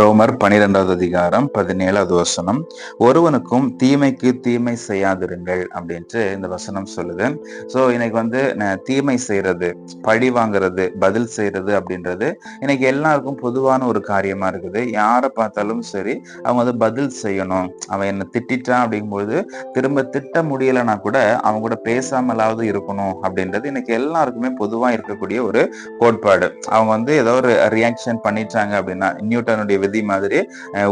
ரோமர் பனிரெண்டாவது அதிகாரம் பதினேழாவது வசனம். ஒருவனுக்கும் தீமைக்கு தீமை செய்யாதிருங்கள் அப்படின்ட்டு இந்த வசனம் சொல்லுது. ஸோ இன்னைக்கு வந்து தீமை செய்யறது பழி வாங்குறது பதில் செய்யறது அப்படின்றது இன்னைக்கு எல்லாருக்கும் பொதுவான ஒரு காரியமா இருக்குது. யாரை பார்த்தாலும் சரி அவங்க வந்து பதில் செய்யணும். அவன் என்ன திட்டான் அப்படிங்கும்போது திரும்ப திட்ட முடியலைன்னா கூட அவங்க கூட பேசாமலாவது இருக்கணும் அப்படின்றது இன்னைக்கு எல்லாருக்குமே பொதுவா இருக்கக்கூடிய ஒரு கோட்பாடு. அவங்க வந்து ஏதோ ஒரு ரியாக்ஷன் பண்ணிட்டாங்க அப்படின்னா நியூட்டனுடைய விதி மாதிரி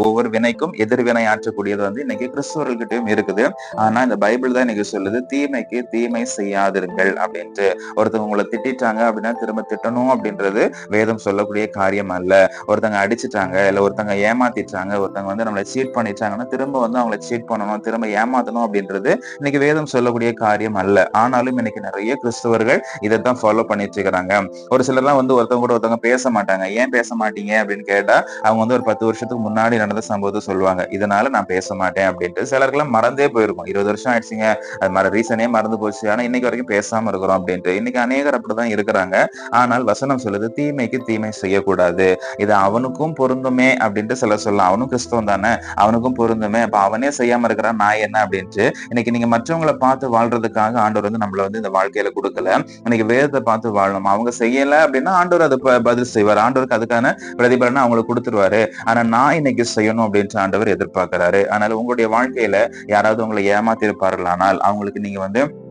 ஒவ்வொரு வினைக்கும் எதிர்வினை ஆற்றக்கூடியது வந்து இன்னைக்கு கிறிஸ்தவர்கள்கிட்டயும் இருக்குது. ஆனா இந்த பைபிள் தான் இன்னைக்கு சொல்லுது தீமைக்கு தீமை செய்யாதிருங்கள் அப்படின்ட்டு. ஒருத்தவங்க உங்களை திட்டாங்க அப்படின்னா திரும்ப திட்டணும் அப்படின்றது வேதம் சொல்லக்கூடிய காரியம் அல்ல. ஒருத்தங்க அடிச்சுட்டாங்க இல்ல ஒருத்தங்க ஏமாத்திட்டாங்க ஒருத்தங்க வந்து நம்மளை சீட் பண்ணிட்டாங்கன்னா திரும்ப வந்து அவங்களை சீட் பண்ணணும் திரும்ப ஏமாத்தணும் அப்படின்றது இன்னைக்கு வேதம் சொல்லக்கூடிய காரியம் அல்ல. ஆனாலும் இன்னைக்கு நிறைய கிறிஸ்தவர்கள் இதை தான் ஃபாலோ பண்ணிட்டு இருக்கிறாங்க. ஒரு சிலர்லாம் வந்து ஒருத்தவங்க கூட ஒருத்தவங்க பேச மாட்டாங்க. ஏன் பேச மாட்டீங்க? அப்படின்னு கேட்டா அவங்க வந்து ஒரு பத்து வருஷத்துக்கு முன்னாடி நடந்த சம்பவத்தை சொல்லுவாங்க. இதனால நான் பேச மாட்டேன் அப்படின்ட்டு சிலருக்குலாம் மறந்தே போயிருக்கும். இருபது வருஷம் ஆயிடுச்சுங்க. அது மற ரீசனே மறந்து போச்சு. ஆனா இன்னைக்கு வரைக்கும் பேசாம இருக்கிறோம் அப்படின்ட்டு. இன்னைக்கு அநேகர் அப்படிதான் இருக்கிறாங்க. ஆனால் வசனம் சொல்லுது தீமைக்கு தீமை செய்யக்கூடாது. இது அவனுக்கும் பொருந்துமே அப்படின்ட்டு சிலர் சொல்லலாம். அவனும் கிறிஸ்தவம் தானே. அவனுக்கும் பொருந்துமே. அப்ப அவனே செய்யாம இருக்கிறான் நான் என்ன அப்படின்ட்டு இன்னைக்கு நீங்க மற்றவங்களை பார்த்து வாழ்றதுக்காக ஆண்டவர் வந்து நம்மள வந்து இந்த வாழ்க்கையில கொடுக்கல. இன்னைக்கு வேதத்தை பார்த்து வாழணும். அவங்க செய்யல அப்படின்னா ஆண்டவர் அதை பதில் செய்வார். ஆண்டவருக்கு அதுக்கான பிரதிபலனை அவங்களுக்கு கொடுத்துருவாரு. ஆனா நான் இன்னைக்கு செய்யணும் அப்படின்ற ஆண்டவர் எதிர்பார்க்கிறாரு. அதனால உங்களுடைய வாழ்க்கையில யாராவது உங்களை ஏமாத்திருப்பார்களானால் அவங்களுக்கு நீங்க வந்து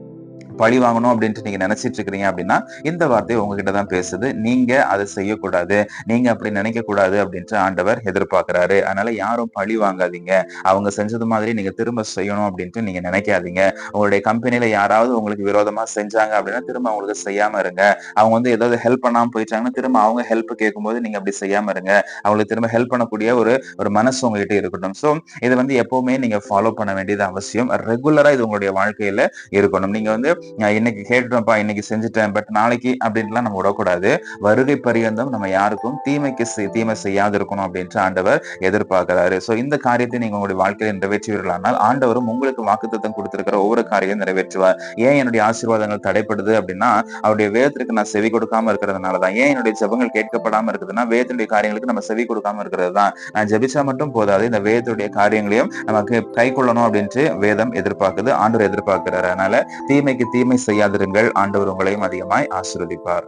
பழி வாங்கணும் அப்படின்ட்டு நீங்க நினைச்சிட்டு இருக்கிறீங்க அப்படின்னா இந்த வார்த்தை உங்ககிட்ட தான் பேசுது. நீங்க அதை செய்யக்கூடாது. நீங்க அப்படி நினைக்க கூடாது அப்படின்ட்டு ஆண்டவர் எதிர்பார்க்கிறாரு. அதனால யாரும் பழி வாங்காதீங்க. அவங்க செஞ்சது மாதிரி நீங்க திரும்ப செய்யணும் அப்படின்ட்டு நீங்க நினைக்காதீங்க. உங்களுடைய கம்பெனில யாராவது உங்களுக்கு விரோதமா செஞ்சாங்க அப்படின்னா திரும்ப அவங்களுக்கு செய்யாம இருங்க. அவங்க வந்து ஏதாவது ஹெல்ப் பண்ணாம போயிட்டாங்கன்னா திரும்ப அவங்க ஹெல்ப் கேட்கும்போது நீங்க அப்படி செய்யாம இருங்க. அவங்களுக்கு திரும்ப ஹெல்ப் பண்ணக்கூடிய ஒரு ஒரு மனசு உங்ககிட்ட இருக்கட்டும். ஸோ இது வந்து எப்பவுமே நீங்க ஃபாலோ பண்ண வேண்டியது அவசியம். ரெகுலரா இது உங்களுடைய வாழ்க்கையில இருக்கணும். நீங்க வந்து இன்னைக்கு கேட்டுட்டோம்ப்பா இன்னைக்கு செஞ்சுட்டேன் பட் நாளைக்கு அப்படின்ட்டுலாம் நம்ம விடக்கூடாது. வருகை பரியந்தம் நம்ம யாருக்கும் தீமைக்கு தீமை செய்யாது இருக்கணும் அப்படின்ட்டு ஆண்டவர் எதிர்பார்க்கிறாரு. சோ இந்த காரியத்தை நீங்க உங்களுடைய வாழ்க்கையில நிறைவேற்றுவீர்களானால் ஆண்டவரும் உங்களுக்கு வாக்குத்தம் கொடுத்திருக்கிற ஒவ்வொரு காரியம் நிறைவேற்றுவார். ஏன் என்னுடைய ஆசீர்வாதங்கள் தடைப்படுது அப்படின்னா அவருடைய வேதத்திற்கு நான் செவி கொடுக்காம இருக்கிறதுனாலதான் ஏன் என்னுடைய ஜபங்கள் கேட்கப்படாம இருக்குதுன்னா வேதத்துடைய காரியங்களுக்கு நம்ம செவி கொடுக்காம இருக்கிறது தான். நான் ஜபிச்சா மட்டும் போதாது இந்த வேதத்துடைய காரியங்களையும் நமக்கு கை கொள்ளணும் அப்படின்ட்டு வேதம் எதிர்பார்க்குது ஆண்டவர் எதிர்பார்க்கிறாரு. அதனால தீமைக்கு தீமை செய்யாதிருங்கள். ஆண்டவர் உங்களையும் அதிகமாய் ஆசிர்வதிப்பார்.